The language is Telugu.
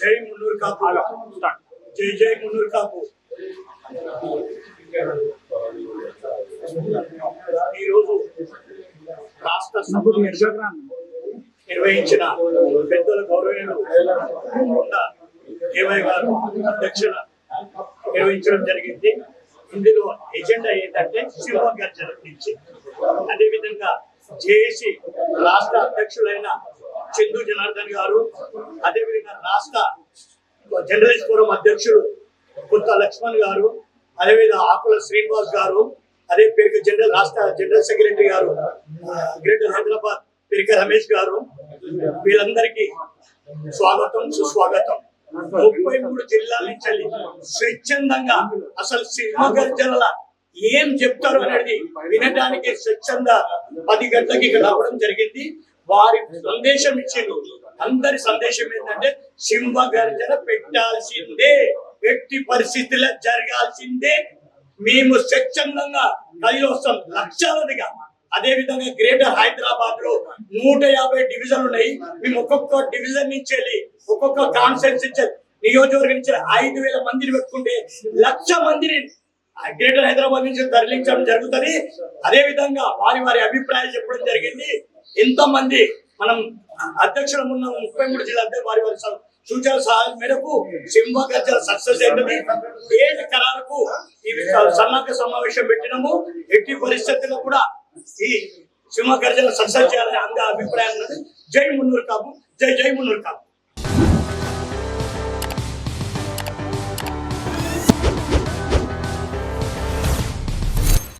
జై మున్నూరు కాపు. జై జై మున్నూరు కాపు. ఈరోజు రాష్ట్ర సభ నిర్వహించిన పెద్దల గౌరవీయులు కొండ దేవయ్య గారు అధ్యక్షుల నిర్వహించడం జరిగింది. ఇందులో ఎజెండా ఏంటంటే సింహ గర్జన గురించి అదేవిధంగా జేఏసీ రాష్ట్ర అధ్యక్షులైన చందు జనార్దన్ గారు అదేవిధంగా రాష్ట్ర జర్నలిస్ట్ ఫోరం అధ్యక్షుడు కొత్త లక్ష్మణ్ గారు అదేవిధంగా ఆకుల శ్రీనివాస్ గారు అదే పేరుకి జనరల్ రాష్ట్ర జనరల్ సెక్రటరీ గారు గ్రేటర్ హైదరాబాద్ పిరిక రమేష్ గారు. వీళ్ళందరికీ స్వాగతం సుస్వాగతం. ముప్పై మూడు జిల్లాల నుంచి స్వచ్ఛందంగా అసలు సింహ ఏం చెప్తారు అనేది వినడానికి స్వచ్ఛంద పది గంటలకి ఇక్కడ రావడం జరిగింది. వారి సందేశం ఇచ్చిండు. అందరి సందేశం ఏంటంటే సింహ గర్జన పెట్టాల్సిందే ఎట్టి పరిస్థితుల జరగాల్సిందే. మేము స్వచ్ఛందంగా కలిగి వస్తాం లక్షలదిగా అదే విధంగా గ్రేటర్ హైదరాబాద్లో నూట యాభై డివిజన్ ఉన్నాయి. మేము ఒక్కొక్క డివిజన్ నుంచి వెళ్ళి ఒక్కొక్క కాన్ఫరెన్స్ ఇచ్చారు నియోజకవర్గం నుంచి ఐదు వేల మందిని పెట్టుకుంటే లక్ష మందిని గ్రేటర్ హైదరాబాద్ నుంచి తరలించడం జరుగుతుంది. అదే విధంగా వారి వారి అభిప్రాయాలు చెప్పడం జరిగింది. ఎంతో మంది మనం అధ్యక్షుల ఉన్న ముప్పై మూడు జిల్లా అధ్యక్షులు వారి వారి సూచన సహాయం మేరకు సింహ గర్జన సక్సెస్ అయింది ఏడు కరాలకు ఈ సన్నాహక సమావేశం పెట్టినాము. ఎట్టి పరిస్థితుల్లో కూడా ఈ సింహ గర్జన సక్సెస్ చేయాలని అంద అభిప్రాయం ఉన్నది. జై మున్నూరు కాపు. జై జై మున్నూరు కాపు.